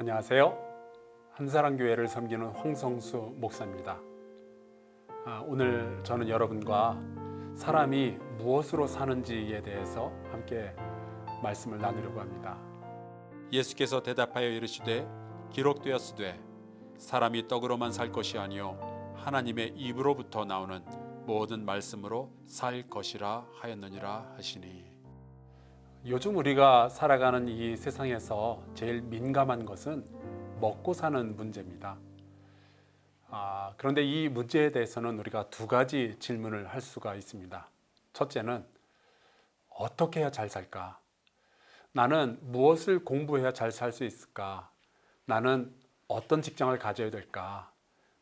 안녕하세요. 한사랑교회를 섬기는 황성수 목사입니다. 아, 오늘 저는 여러분과 사람이 무엇으로 사는지에 대해서 함께 말씀을 나누려고 합니다. 예수께서 대답하여 이르시되 기록되었으되 사람이 떡으로만 살 것이 아니요 하나님의 입으로부터 나오는 모든 말씀으로 살 것이라 하였느니라 하시니 요즘 우리가 살아가는 이 세상에서 제일 민감한 것은 먹고 사는 문제입니다. 아, 그런데 이 문제에 대해서는 우리가 두 가지 질문을 할 수가 있습니다. 첫째는 어떻게 해야 잘 살까? 나는 무엇을 공부해야 잘 살 수 있을까? 나는 어떤 직장을 가져야 될까?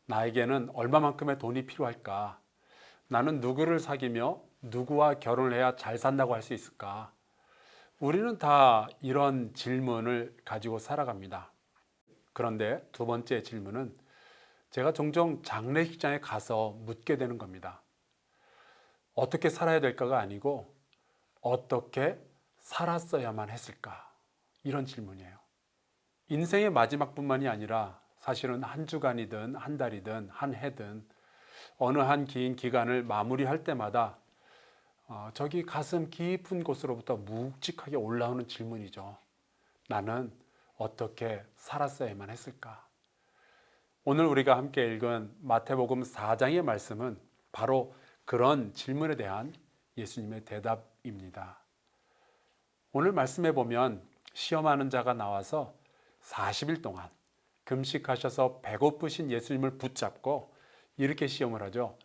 나에게는 얼마만큼의 돈이 필요할까? 나는 누구를 사귀며 누구와 결혼을 해야 잘 산다고 할 수 있을까? 우리는 다 이런 질문을 가지고 살아갑니다. 그런데 두 번째 질문은 제가 종종 장례식장에 가서 묻게 되는 겁니다. 어떻게 살아야 될까가 아니고 어떻게 살았어야만 했을까? 이런 질문이에요. 인생의 마지막뿐만이 아니라 사실은 한 주간이든 한 달이든 한 해든 어느 한 긴 기간을 마무리할 때마다 어, 저기 가슴 깊은 곳으로부터 묵직하게 올라오는 질문이죠. 나는 어떻게 살았어야만 했을까? 오늘 우리가 함께 읽은 마태복음 4장의 말씀은 바로 그런 질문에 대한 예수님의 대답입니다. 오늘 말씀에 보면 시험하는 자가 나와서 40일 동안 금식하셔서 배고프신 예수님을 붙잡고 이렇게 시험을 하죠.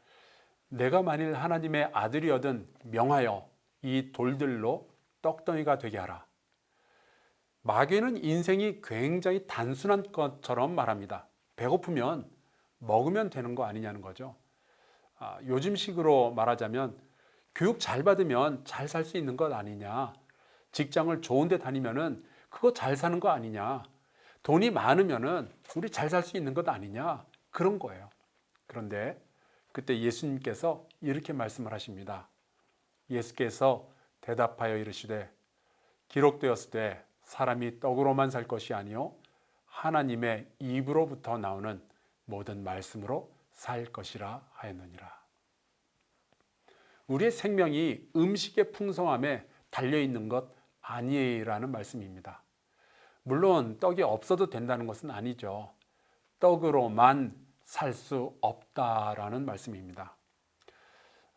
내가 만일 하나님의 아들이어든 명하여 이 돌들로 떡덩이가 되게 하라. 마귀는 인생이 굉장히 단순한 것처럼 말합니다. 배고프면 먹으면 되는 거 아니냐는 거죠. 아, 요즘식으로 말하자면 교육 잘 받으면 잘 살 수 있는 것 아니냐. 직장을 좋은데 다니면은 그거 잘 사는 거 아니냐. 돈이 많으면은 우리 잘 살 수 있는 것 아니냐. 그런 거예요. 그런데 그때 예수님께서 이렇게 말씀을 하십니다. 예수께서 대답하여 이르시되 기록되었으되 사람이 떡으로만 살 것이 아니요 하나님의 입으로부터 나오는 모든 말씀으로 살 것이라 하였느니라. 우리의 생명이 음식의 풍성함에 달려 있는 것 아니라는 말씀입니다. 물론 떡이 없어도 된다는 것은 아니죠. 떡으로만 살 수 없다라는 말씀입니다.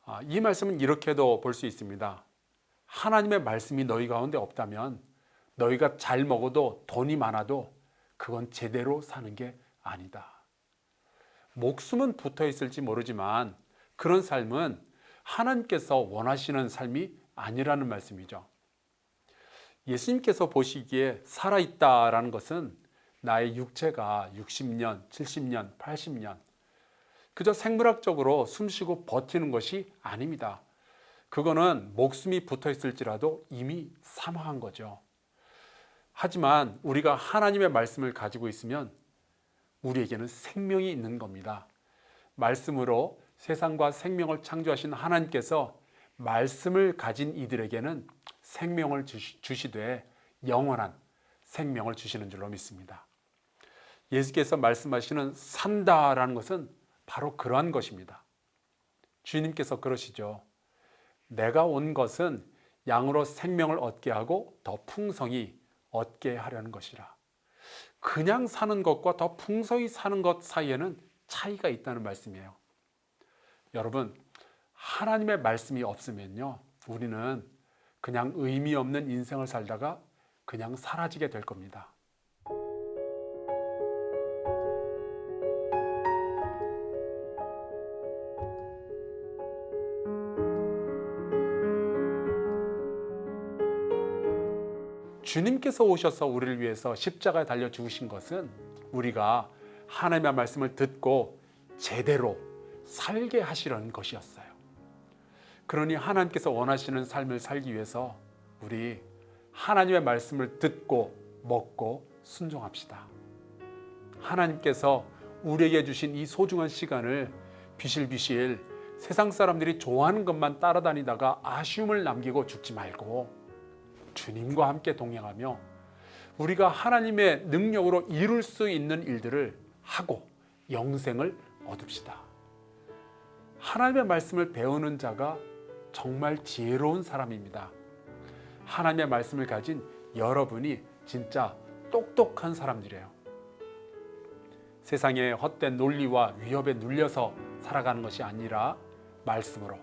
아, 이 말씀은 이렇게도 볼 수 있습니다. 하나님의 말씀이 너희 가운데 없다면 너희가 잘 먹어도 돈이 많아도 그건 제대로 사는 게 아니다. 목숨은 붙어 있을지 모르지만 그런 삶은 하나님께서 원하시는 삶이 아니라는 말씀이죠. 예수님께서 보시기에 살아있다라는 것은 나의 육체가 60년, 70년, 80년 그저 생물학적으로 숨쉬고 버티는 것이 아닙니다. 그거는 목숨이 붙어 있을지라도 이미 사망한 거죠. 하지만 우리가 하나님의 말씀을 가지고 있으면 우리에게는 생명이 있는 겁니다. 말씀으로 세상과 생명을 창조하신 하나님께서 말씀을 가진 이들에게는 생명을 주시되 영원한 생명을 주시는 줄로 믿습니다. 예수께서 말씀하시는 산다라는 것은 바로 그러한 것입니다. 주님께서 그러시죠. 내가 온 것은 양으로 생명을 얻게 하고 더 풍성히 얻게 하려는 것이라. 그냥 사는 것과 더 풍성히 사는 것 사이에는 차이가 있다는 말씀이에요. 여러분, 하나님의 말씀이 없으면요, 우리는 그냥 의미 없는 인생을 살다가 그냥 사라지게 될 겁니다. 주님께서 오셔서 우리를 위해서 십자가에 달려 죽으신 것은 우리가 하나님의 말씀을 듣고 제대로 살게 하시려는 것이었어요. 그러니 하나님께서 원하시는 삶을 살기 위해서 우리 하나님의 말씀을 듣고 먹고 순종합시다. 하나님께서 우리에게 주신 이 소중한 시간을 비실비실 세상 사람들이 좋아하는 것만 따라다니다가 아쉬움을 남기고 죽지 말고 주님과 함께 동행하며 우리가 하나님의 능력으로 이룰 수 있는 일들을 하고 영생을 얻읍시다. 하나님의 말씀을 배우는 자가 정말 지혜로운 사람입니다. 하나님의 말씀을 가진 여러분이 진짜 똑똑한 사람들이에요. 세상의 헛된 논리와 위협에 눌려서 살아가는 것이 아니라 말씀으로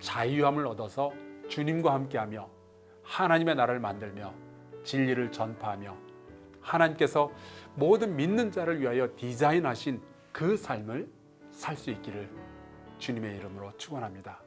자유함을 얻어서 주님과 함께하며 하나님의 나라를 만들며 진리를 전파하며 하나님께서 모든 믿는 자를 위하여 디자인하신 그 삶을 살 수 있기를 주님의 이름으로 축원합니다.